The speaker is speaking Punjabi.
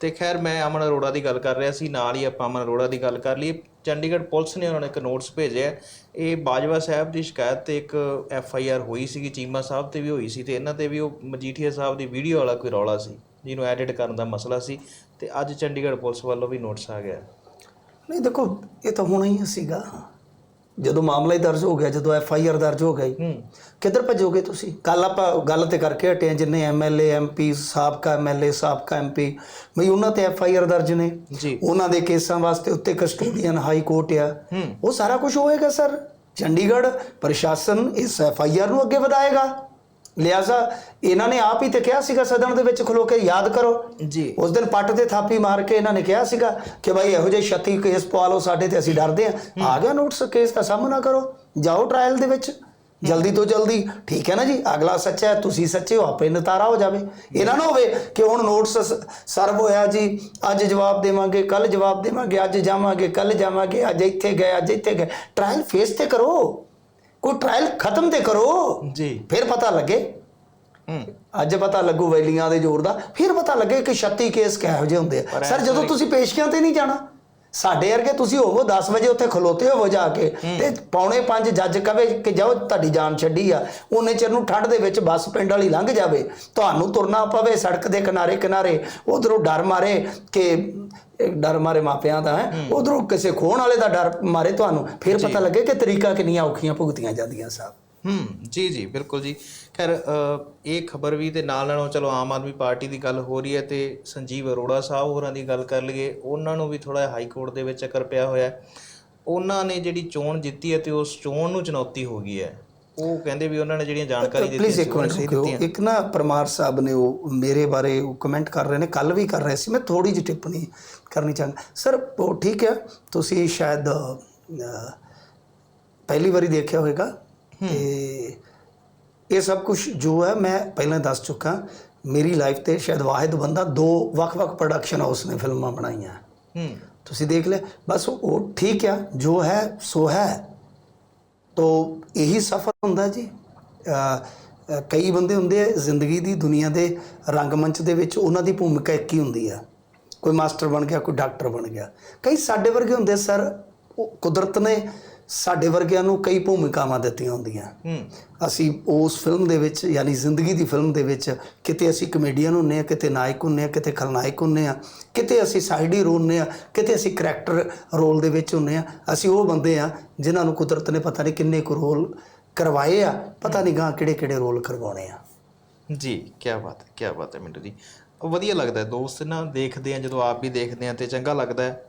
ਤੇ ਖੈਰ, ਮੈਂ ਅਮਨ ਅਰੋੜਾ ਦੀ ਗੱਲ ਕਰ ਰਿਹਾ ਸੀ, ਨਾਲ ਹੀ ਆਪਾਂ ਅਮਨ ਅਰੋੜਾ ਦੀ ਗੱਲ ਕਰ ਲਈਏ। ਚੰਡੀਗੜ੍ਹ ਪੁਲਿਸ ਨੇ ਉਹਨਾਂ ਨੂੰ ਇੱਕ ਨੋਟਿਸ ਭੇਜਿਆ ਇਹ ਬਾਜਵਾ ਸਾਹਿਬ ਦੀ ਸ਼ਿਕਾਇਤ ਤੇ ਇੱਕ ਐਫ ਆਈ ਆਰ ਹੋਈ ਸੀਗੀ, ਚੀਮਾ ਸਾਹਿਬ ਤੇ ਵੀ ਹੋਈ ਸੀ ਤੇ ਇਹਨਾਂ ਤੇ ਵੀ ਉਹ ਮਜੀਠੀਆ ਸਾਹਿਬ ਦੀ ਵੀਡੀਓ ਵਾਲਾ ਕੋਈ ਰੌਲਾ ਸੀ, ਜਿਹਨੂੰ ਐਡਿਟ ਕਰਨ ਦਾ ਮਸਲਾ ਸੀ ਤੇ ਅੱਜ ਚੰਡੀਗੜ੍ਹ ਪੁਲਿਸ ਵੱਲੋਂ ਵੀ ਨੋਟਿਸ ਆ ਗਿਆ। ਨਹੀਂ, ਦੇਖੋ, ਇਹ ਤਾਂ ਹੋਣਾ ਹੀ ਸੀਗਾ। ਜਦੋਂ ਮਾਮਲਾ ਹੀ ਦਰਜ ਹੋ ਗਿਆ ਜਦੋਂ ਐਫ ਆਈ ਆਰ ਦਰਜ ਹੋ ਗਈ ਹੂੰ। ਕਿੱਧਰ ਭੱਜੋਗੇ ਤੁਸੀਂ? ਕੱਲ ਆਪਾਂ ਗੱਲ ਤੇ ਕਰਕੇ ਹਟੇ ਜਿੰਨੇ ਐਮਐਲਏ ਐਮਪੀ ਸਾਬਕਾ ਐਮਐਲਏ ਸਾਬਕਾ ਐਮਪੀ ਬਈ ਉਹਨਾਂ ਤੇ ਐਫ ਆਈ ਆਰ ਦਰਜ ਨੇ। ਜੀ। ਉਹਨਾਂ ਦੇ ਕੇਸਾਂ ਵਾਸਤੇ ਉੱਤੇ ਕਸਟੋਡੀਅਨ ਹਾਈ ਕੋਰਟ ਆ। ਹੂੰ। ਉਹ ਸਾਰਾ ਕੁਝ ਹੋਏਗਾ ਸਰ? ਚੰਡੀਗੜ੍ਹ ਪ੍ਰਸ਼ਾਸਨ ਇਸ ਐਫ ਆਈ ਆਰ ਨੂੰ ਅੱਗੇ ਵਧਾਏਗਾ। ਲਿਆਜ਼ਾ ਇਹਨਾਂ ਨੇ ਆਪ ਹੀ ਤੇ ਕਿਹਾ ਸੀਗਾ ਸਦਨ ਦੇ ਵਿੱਚ ਖਲੋ ਕੇ ਯਾਦ ਕਰੋ। ਜੀ। ਉਸ ਦਿਨ ਪੱਟ ਤੇ ਥਾਪੀ ਮਾਰ ਕੇ ਇਹਨਾਂ ਨੇ ਕਿਹਾ ਸੀਗਾ ਕਿ ਭਾਈ ਇਹੋ ਜਿਹੇ 36 ਕੇਸ ਪਵਾ ਲਓ ਸਾਡੇ ਤੇ ਅਸੀਂ ਡਰਦੇ ਆ ਆ ਗਿਆ ਨੋਟਿਸ ਕੇਸ ਦਾ ਸਾਹਮਣਾ ਕਰੋ। ਜਾਓ ਟ੍ਰਾਇਲ ਦੇ ਵਿੱਚ। ਜਲਦੀ ਤੋਂ ਜਲਦੀ। ਠੀਕ ਹੈ ਨਾ ਜੀ? ਅਗਲਾ ਸੱਚਾ ਹੈ ਤੁਸੀਂ ਸੱਚੇ ਹੋ ਆਪੇ ਨਤਾਰਾ ਹੋ ਜਾਵੇ। ਇਹਨਾਂ ਨਾ ਹੋਵੇ ਕਿ ਹੁਣ ਨੋਟਿਸ ਸਰਵ ਹੋਇਆ ਜੀ। ਅੱਜ ਜਵਾਬ ਦੇਵਾਂਗੇ ਕੱਲ ਜਵਾਬ ਦੇਵਾਂਗੇ ਅੱਜ ਜਾਵਾਂਗੇ ਕੱਲ ਜਾਵਾਂਗੇ ਅੱਜ ਇੱਥੇ ਗਏ ਅੱਜ ਇੱਥੇ ਗਏ। ਟ੍ਰਾਇਲ ਫੇਸ ਤੇ ਕਰੋ। ਕੋਈ ਟ੍ਰਾਇਲ ਖਤਮ ਤੇ ਕਰੋ। ਜੀ। ਫਿਰ ਪਤਾ ਲੱਗੇ। ਅੱਜ ਪਤਾ ਲੱਗੂ ਵੈਲੀਆਂ ਦੇ ਜ਼ੋਰ ਦਾ। ਫਿਰ ਪਤਾ ਲੱਗੇ ਕਿ 36 ਕੇਸ ਕਿਹੋ ਜਿਹੇ ਹੁੰਦੇ ਆ। ਸਰ ਜਦੋਂ ਤੁਸੀਂ ਪੇਸ਼ੀਆਂ ਤੇ ਨਹੀਂ ਜਾਣਾ ਸਾਡੇ ਵਰਗੇ ਤੁਸੀਂ ਹੋਵੋ 10 ਵਜੇ ਉੱਥੇ ਖਲੋਤੇ ਹੋਵੋ ਜਾ ਕੇ ਤੇ ਪੌਣੇ 5 ਜੱਜ ਕਵੇ ਕਿ ਜਾਓ ਤੁਹਾਡੀ ਜਾਨ ਛੱਡੀ ਆ। ਉਹਨੇ ਚਿਰ ਨੂੰ ਠੰਡ ਦੇ ਵਿੱਚ ਬੱਸ ਪਿੰਡ ਵਾਲੀ ਲੰਘ ਜਾਵੇ। ਤੁਹਾਨੂੰ ਤੁਰਨਾ ਪਵੇ ਸੜਕ ਦੇ ਕਿਨਾਰੇ ਕਿਨਾਰੇ। ਉਧਰੋਂ ਡਰ ਮਾਰੇ ਕਿ ਡਰ ਮਾਰੇ ਮਾਪਿਆਂ ਦਾ ਹੈ। ਉਧਰੋਂ ਕਿਸੇ ਖੋਣ ਵਾਲੇ ਦਾ ਡਰ ਮਾਰੇ ਤੁਹਾਨੂੰ। ਫਿਰ ਪਤਾ ਲੱਗੇ ਕਿ ਤਰੀਕਾ ਕਿੰਨੀਆਂ ਔਖੀਆਂ ਭੁਗਤੀਆਂ ਜਾਂਦੀਆਂ ਸਾਹਿਬ ਹੂੰ ਜੀ ਜੀ ਬਿਲਕੁਲ ਜੀ। ਖੈਰ ਇਹ ਖਬਰ ਵੀ ਤੇ ਨਾਲ ਨਾਲੋਂ ਚਲੋ ਆਮ ਆਦਮੀ ਪਾਰਟੀ ਦੀ ਗੱਲ ਹੋ ਰਹੀ ਹੈ ਤੇ ਸੰਜੀਵ ਅਰੋੜਾ ਸਾਹਿਬ ਹੋਰਾਂ ਦੀ ਗੱਲ ਕਰ ਲਈਏ ਉਹਨਾਂ ਨੂੰ ਵੀ ਥੋੜਾ ਹਾਈ ਕੋਰਟ ਦੇ ਵਿੱਚ ਚੱਕਰ ਪਿਆ ਹੋਇਆ ਉਹਨਾਂ ਨੇ ਜਿਹੜੀ ਚੋਣ ਜਿੱਤੀ ਹੈ ਤੇ ਉਸ ਚੋਣ ਨੂੰ ਚੁਣੌਤੀ ਹੋ ਗਈ ਹੈ। ਉਹ ਕਹਿੰਦੇ ਵੀ ਉਹਨਾਂ ਨੇ ਜਿਹੜੀਆਂ ਜਾਣਕਾਰੀ ਦਿੱਤੀ ਪਲੀਜ਼ ਸੀ ਇੱਕ ਮਿੰਟ ਇੱਕ ਨਾ ਪਰਮਾਰ ਸਾਹਿਬ ਨੇ ਉਹ ਮੇਰੇ ਬਾਰੇ ਉਹ ਕਮੈਂਟ ਕਰ ਰਹੇ ਨੇ ਕੱਲ ਵੀ ਕਰ ਰਹੇ ਸੀ। ਮੈਂ ਥੋੜੀ ਜਿਹੀ ਟਿੱਪਣੀ ਕਰਨੀ ਚਾਹੁੰਦਾ। ਸਰ ਉਹ ਠੀਕ ਹੈ ਤੁਸੀਂ ਸ਼ਾਇਦ ਪਹਿਲੀ ਵਾਰੀ ਦੇਖਿਆ ਹੋਵੇਗਾ। ਤੇ ਇਹ ਸਭ ਕੁਝ ਜੋ ਹੈ ਮੈਂ ਪਹਿਲਾਂ ਦੱਸ ਚੁੱਕਾ। ਮੇਰੀ ਲਾਈਫ ਤੇ ਸ਼ਾਇਦ ਵਾਹਿਦ ਬੰਦਾ ਦੋ ਵੱਖ-ਵੱਖ ਪ੍ਰੋਡਕਸ਼ਨ ਹਾਊਸ ਨੇ ਫਿਲਮਾਂ ਬਣਾਈਆਂ। ਹੂੰ। ਤੁਸੀਂ ਦੇਖ ਲਿਆ। ਬਸ ਉਹ ਠੀਕ ਆ ਜੋ ਹੈ ਸੋ ਹੈ। ਤੋ ਇਹੀ ਸਫਰ ਹੁੰਦਾ ਜੀ। ਕਈ ਬੰਦੇ ਹੁੰਦੇ ਆ ਜ਼ਿੰਦਗੀ ਦੀ ਦੁਨੀਆ ਦੇ ਰੰਗਮੰਚ ਦੇ ਵਿੱਚ ਉਹਨਾਂ ਦੀ ਭੂਮਿਕਾ ਇੱਕ ਹੀ ਹੁੰਦੀ ਆ। ਕੋਈ ਮਾਸਟਰ ਬਣ ਗਿਆ ਕੋਈ ਡਾਕਟਰ ਬਣ ਗਿਆ। ਕਈ ਸਾਡੇ ਵਰਗੇ ਹੁੰਦੇ ਸਰ ਉਹ ਕੁਦਰਤ ਨੇ ਸਾਡੇ ਵਰਗਿਆਂ ਨੂੰ ਕਈ ਭੂਮਿਕਾਵਾਂ ਦਿੱਤੀਆਂ ਹੁੰਦੀਆਂ। ਅਸੀਂ ਉਸ ਫਿਲਮ ਦੇ ਵਿੱਚ ਯਾਨੀ ਜ਼ਿੰਦਗੀ ਦੀ ਫਿਲਮ ਦੇ ਵਿੱਚ ਕਿਤੇ ਅਸੀਂ ਕਮੇਡੀਅਨ ਹੁੰਨੇ ਆ ਕਿਤੇ ਨਾਇਕ ਹੁੰਨੇ ਆ ਕਿਤੇ ਖਲਨਾਇਕ ਹੁੰਨੇ ਆ ਕਿਤੇ ਅਸੀਂ ਸਾਈਡੀ ਰੋਲ ਹੁੰਨੇ ਆ ਕਿਤੇ ਅਸੀਂ ਕਰੈਕਟਰ ਰੋਲ ਦੇ ਵਿੱਚ ਹੁੰਨੇ ਆ ਅਸੀਂ ਉਹ ਬੰਦੇ ਆ ਜਿਨ੍ਹਾਂ ਨੂੰ ਕੁਦਰਤ ਨੇ ਪਤਾ ਨਹੀਂ ਕਿੰਨੇ ਕੁ ਰੋਲ ਕਰਵਾਏ ਆ ਪਤਾ ਨਹੀਂ ਗਾਂ ਕਿਹੜੇ ਕਿਹੜੇ ਰੋਲ ਕਰਵਾਉਣੇ ਆ। ਜੀ ਕੀ ਬਾਤ ਹੈ ਕੀ ਬਾਤ ਹੈ ਮਿੰਟੂ ਜੀ। ਵਧੀਆ ਲੱਗਦਾ ਦੋਸਤ ਨਾ ਦੇਖਦੇ ਆ ਜਦੋਂ ਆਪ ਵੀ ਦੇਖਦੇ ਆ ਤੇ ਚੰਗਾ ਲੱਗਦਾ ਹੈ।